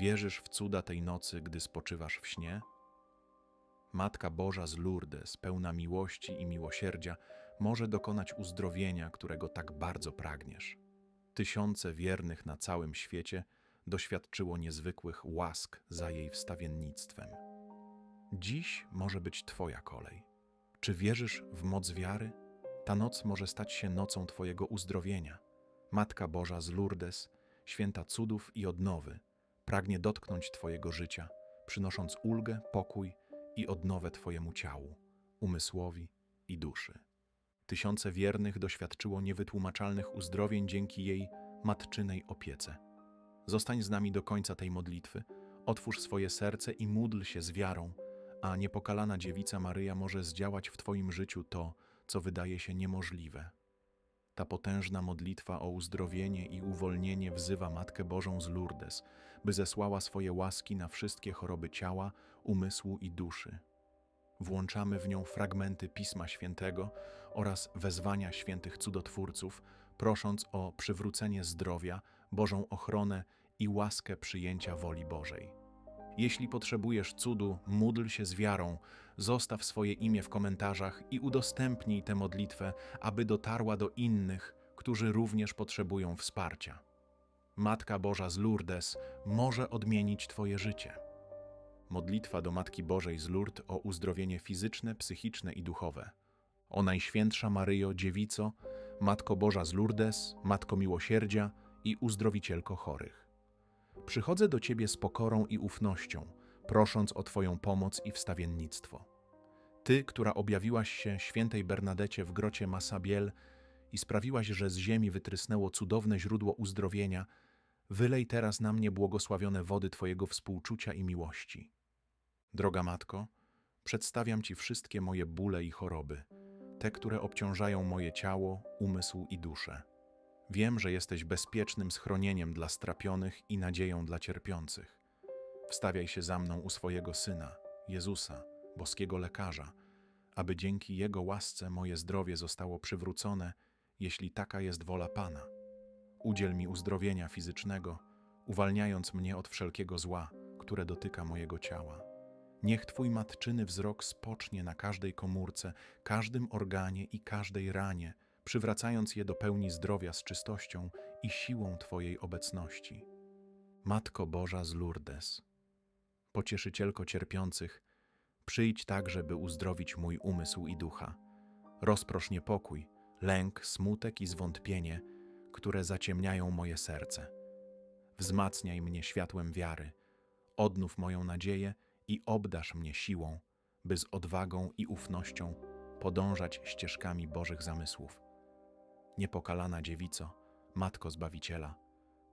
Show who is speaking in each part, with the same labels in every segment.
Speaker 1: Wierzysz w cuda tej nocy, gdy spoczywasz w śnie? Matka Boża z Lourdes, pełna miłości i miłosierdzia, może dokonać uzdrowienia, którego tak bardzo pragniesz. Tysiące wiernych na całym świecie doświadczyło niezwykłych łask za jej wstawiennictwem. Dziś może być Twoja kolej. Czy wierzysz w moc wiary? Ta noc może stać się nocą Twojego uzdrowienia. Matka Boża z Lourdes, święta cudów i odnowy, pragnie dotknąć Twojego życia, przynosząc ulgę, pokój i odnowę Twojemu ciału, umysłowi i duszy. Tysiące wiernych doświadczyło niewytłumaczalnych uzdrowień dzięki jej matczynej opiece. Zostań z nami do końca tej modlitwy, otwórz swoje serce i módl się z wiarą, a niepokalana dziewica Maryja może zdziałać w Twoim życiu to, co wydaje się niemożliwe. Ta potężna modlitwa o uzdrowienie i uwolnienie wzywa Matkę Bożą z Lourdes, by zesłała swoje łaski na wszystkie choroby ciała, umysłu i duszy. Włączamy w nią fragmenty Pisma Świętego oraz wezwania świętych cudotwórców, prosząc o przywrócenie zdrowia, Bożą ochronę i łaskę przyjęcia woli Bożej. Jeśli potrzebujesz cudu, módl się z wiarą, zostaw swoje imię w komentarzach i udostępnij tę modlitwę, aby dotarła do innych, którzy również potrzebują wsparcia. Matka Boża z Lourdes może odmienić Twoje życie. Modlitwa do Matki Bożej z Lourdes o uzdrowienie fizyczne, psychiczne i duchowe. O Najświętsza Maryjo, Dziewico, Matko Boża z Lourdes, Matko Miłosierdzia i Uzdrowicielko chorych. Przychodzę do Ciebie z pokorą i ufnością, prosząc o Twoją pomoc i wstawiennictwo. Ty, która objawiłaś się świętej Bernadecie w grocie Massabiel i sprawiłaś, że z ziemi wytrysnęło cudowne źródło uzdrowienia, wylej teraz na mnie błogosławione wody Twojego współczucia i miłości. Droga Matko, przedstawiam Ci wszystkie moje bóle i choroby, te, które obciążają moje ciało, umysł i duszę. Wiem, że jesteś bezpiecznym schronieniem dla strapionych i nadzieją dla cierpiących. Wstawiaj się za mną u swojego Syna, Jezusa, boskiego lekarza, aby dzięki Jego łasce moje zdrowie zostało przywrócone, jeśli taka jest wola Pana. Udziel mi uzdrowienia fizycznego, uwalniając mnie od wszelkiego zła, które dotyka mojego ciała. Niech Twój matczyny wzrok spocznie na każdej komórce, każdym organie i każdej ranie, przywracając je do pełni zdrowia z czystością i siłą Twojej obecności. Matko Boża z Lourdes, pocieszycielko cierpiących, przyjdź tak, żeby uzdrowić mój umysł i ducha. Rozprosz niepokój, lęk, smutek i zwątpienie, które zaciemniają moje serce. Wzmacniaj mnie światłem wiary, odnów moją nadzieję i obdasz mnie siłą, by z odwagą i ufnością podążać ścieżkami Bożych zamysłów. Niepokalana dziewico, Matko Zbawiciela,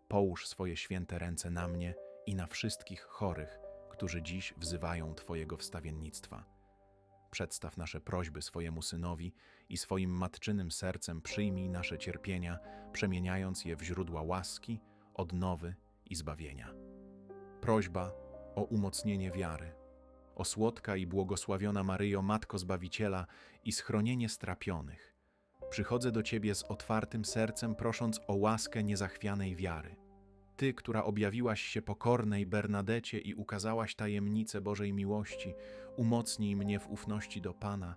Speaker 1: połóż swoje święte ręce na mnie i na wszystkich chorych, którzy dziś wzywają Twojego wstawiennictwa. Przedstaw nasze prośby swojemu Synowi i swoim matczynym sercem przyjmij nasze cierpienia, przemieniając je w źródła łaski, odnowy i zbawienia. Prośba o umocnienie wiary. O słodka i błogosławiona Maryjo, Matko Zbawiciela i schronienie strapionych. Przychodzę do Ciebie z otwartym sercem, prosząc o łaskę niezachwianej wiary. Ty, która objawiłaś się pokornej Bernadecie i ukazałaś tajemnicę Bożej miłości, umocnij mnie w ufności do Pana,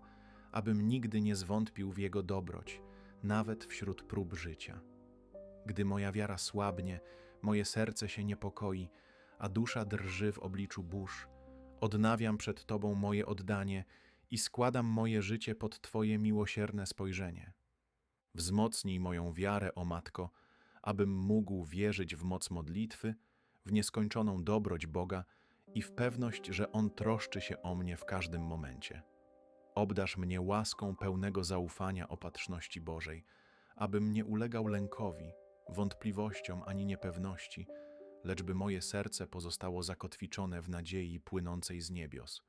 Speaker 1: abym nigdy nie zwątpił w Jego dobroć, nawet wśród prób życia. Gdy moja wiara słabnie, moje serce się niepokoi, a dusza drży w obliczu burz, odnawiam przed Tobą moje oddanie i składam moje życie pod Twoje miłosierne spojrzenie. Wzmocnij moją wiarę, o Matko, abym mógł wierzyć w moc modlitwy, w nieskończoną dobroć Boga i w pewność, że On troszczy się o mnie w każdym momencie. Obdasz mnie łaską pełnego zaufania opatrzności Bożej, abym nie ulegał lękowi, wątpliwościom ani niepewności, lecz by moje serce pozostało zakotwiczone w nadziei płynącej z niebios.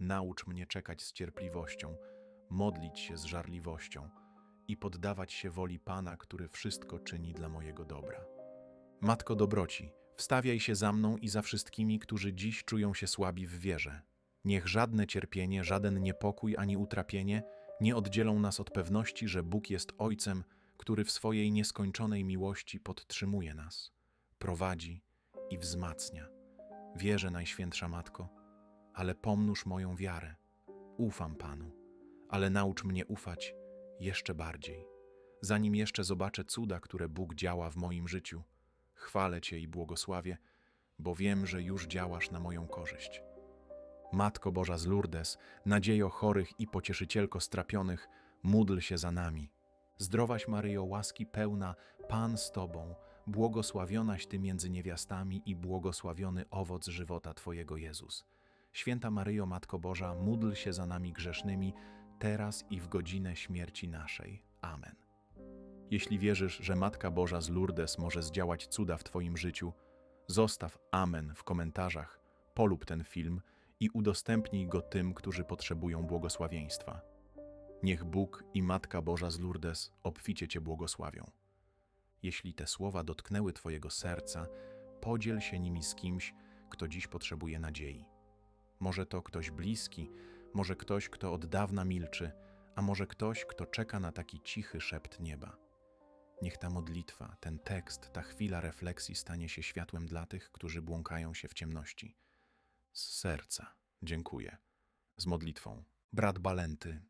Speaker 1: Naucz mnie czekać z cierpliwością, modlić się z żarliwością i poddawać się woli Pana, który wszystko czyni dla mojego dobra. Matko dobroci, wstawiaj się za mną i za wszystkimi, którzy dziś czują się słabi w wierze. Niech żadne cierpienie, żaden niepokój ani utrapienie nie oddzielą nas od pewności, że Bóg jest Ojcem, który w swojej nieskończonej miłości podtrzymuje nas, prowadzi i wzmacnia. Wierzę, Najświętsza Matko, ale pomnóż moją wiarę. Ufam Panu, ale naucz mnie ufać jeszcze bardziej. Zanim jeszcze zobaczę cuda, które Bóg działa w moim życiu, chwalę Cię i błogosławię, bo wiem, że już działasz na moją korzyść. Matko Boża z Lourdes, nadziejo chorych i pocieszycielko strapionych, módl się za nami. Zdrowaś Maryjo, łaski pełna, Pan z Tobą, błogosławionaś Ty między niewiastami i błogosławiony owoc żywota Twojego Jezus. Święta Maryjo, Matko Boża, módl się za nami grzesznymi, teraz i w godzinę śmierci naszej. Amen. Jeśli wierzysz, że Matka Boża z Lourdes może zdziałać cuda w Twoim życiu, zostaw Amen w komentarzach, polub ten film i udostępnij go tym, którzy potrzebują błogosławieństwa. Niech Bóg i Matka Boża z Lourdes obficie Cię błogosławią. Jeśli te słowa dotknęły Twojego serca, podziel się nimi z kimś, kto dziś potrzebuje nadziei. Może to ktoś bliski, może ktoś, kto od dawna milczy, a może ktoś, kto czeka na taki cichy szept nieba. Niech ta modlitwa, ten tekst, ta chwila refleksji stanie się światłem dla tych, którzy błąkają się w ciemności. Z serca dziękuję. Z modlitwą. Brat Balenty,